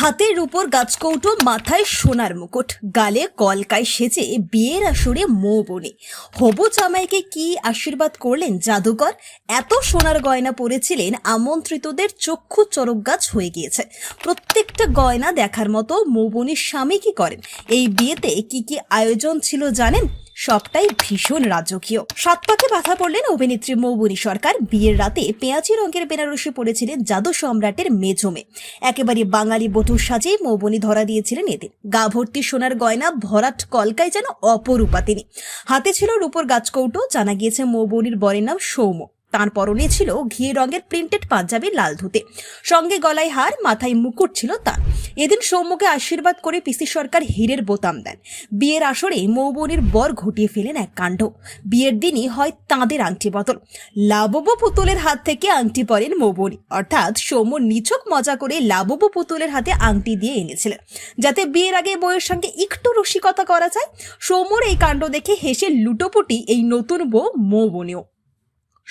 হাতের উপর গাছকৌটো, মাথায় সোনার মুকুট, গালে কলকায় সেজে বিয়ের আসরে মৌ বনে। হবু জামাইকে কি আশীর্বাদ করলেন জাদুকর? এত সোনার গয়না পরেছিলেন, আমন্ত্রিতদের চক্ষু চরক গাছ হয়ে গিয়েছে। প্রত্যেকটা গয়না দেখার মতো মৌবনির স্বামী কি করেন? এই বিয়েতে কি কি আয়োজন ছিল জানেন? সবটাই ভীষণ রাজকীয়। সাত পাকে বাধা পড়লেন অভিনেত্রী মৌবনী সরকার। বিয়ের রাতে পেঁয়াজি রঙের বেনারসি পড়েছিলেন জাদু সম্রাটের মেজমে। একেবারে বাঙালি বটুর সাজেই মৌবনী ধরা দিয়েছিলেন এদিন। গা ভর্তি সোনার গয়না, ভরাট কলকায় যেন অপরূপা তিনি। হাতে ছিল রূপর গাছকৌটো, জানা গিয়েছে মৌবনির বরের নাম সৌম্য। তার পরনে ছিল ঘিয়ে রঙের প্রিন্টেড পাঞ্জাবি লাল ধুতে। সঙ্গে গলায় হার, মাথায় মুকুট ছিল তার। এদিন সৌম্যকে আশীর্বাদ করে পিসি সরকার হীরের বোতাম দেন। বিয়ের আসরে মৌবনির বর ঘটিয়ে ফেলেন এক কাণ্ড। বিয়ের দিনই হয় তাঁদের আংটি বদল। লাবব পুতুলের হাত থেকে আংটি পরেন মৌবনি। অর্থাৎ সৌম্য নিছক মজা করে লাবব পুতুলের হাতে আংটি দিয়ে এনেছিলেন। যাতে বিয়ের আগে বউয়ের সঙ্গে একটু রসিকতা করা যায়, সৌম্যর এই কাণ্ড দেখে হেসে লুটোপুটি এই নতুন বউ মৌবনিও।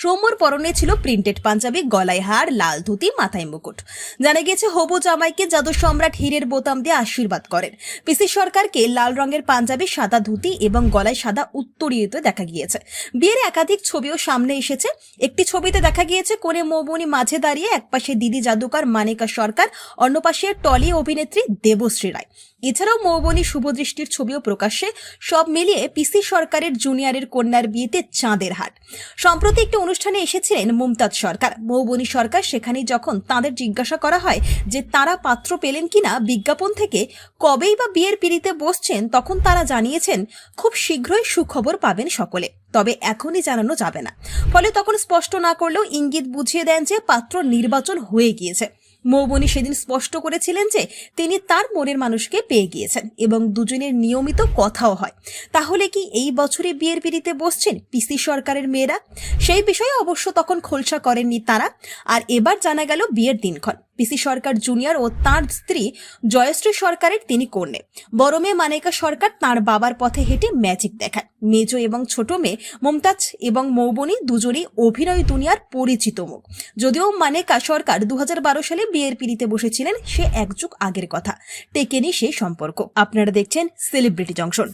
সৌম্যর পরনে ছিল প্রিন্টেড পাঞ্জাবি, গলায় হার, লাল ধুতি, মাথায় মুকুট। জানা গিয়েছে, হবু জামাইকে জাদু সম্রাট হীরের বোতাম দিয়ে আশীর্বাদ করেন। পিসি সরকারকে লাল রঙের পাঞ্জাবি, সাদা ধুতি এবং গলায় সাদা উত্তরীয়তে দেখা গিয়েছে। বিয়ের একাধিক ছবিও সামনে এসেছে। একটি ছবিতে দেখা গিয়েছে কোনে মৌবনি মাঝে দাঁড়িয়ে একপাশে দিদি জাদুকর, মানিকা সরকার, অন্য পাশে টলি অভিনেত্রী দেবশ্রী রায়। এছাড়াও মৌবনী শুভদৃষ্টির ছবিও প্রকাশ্যে। সব মিলিয়ে পিসি সরকারের জুনিয়রের কন্যার বিয়েতে চাঁদের হাট। সম্প্রতি একটি অনুষ্ঠানে এসেছিলেন মুমতাজ সরকার। মৌবনী সরকার সেখানে যখন তাদের জিজ্ঞাসা করা হয় যে তারা পাত্র পেলেন কিনা বিজ্ঞাপন থেকে, কবেই বা বিয়ের পিড়িতে বসছেন তখন তারা জানিয়েছেন, খুব শীঘ্রই সুখবর পাবেন সকলে। তবে এখনই জানানো যাবে না। ফলে তখন স্পষ্ট না করলেও ইঙ্গিত বুঝিয়ে দেন যে পাত্র নির্বাচন হয়ে গিয়েছে। মৌবনী সেদিন স্পষ্ট করেছিলেন যে তিনি তার মনের মানুষকে পেয়ে গিয়েছেন এবং দুজনের নিয়মিত কথাও হয়। তাহলে কি এই বছরে বিয়ের পিড়িতে বসছেন পিসি সরকারের মেয়েরা? সেই বিষয়ে অবশ্য তখন খোলসা করেননি তারা। আর এবার জানা গেল বিয়ের দিনক্ষণ। পিসি সরকার জুনিয়র ও তার স্ত্রী জয়শ্রী সরকারের তিনি কন্যে। বড় মেয়ে মানেকা সরকার তার বাবার পথে হেঁটে ম্যাজিক দেখান মেজ এবং ছোট মেয়ে মমতাজ এবং মৌবনী দুজনেই অভিনয় দুনিয়ার পরিচিত মুখ। যদিও মানেকা সরকার দু হাজার বারো সালে বিয়ের পিড়িতে বসেছিলেন, সে এক যুগ আগের কথা। টেকেনি সেই সম্পর্ক। আপনারা দেখছেন সেলিব্রিটি জংশন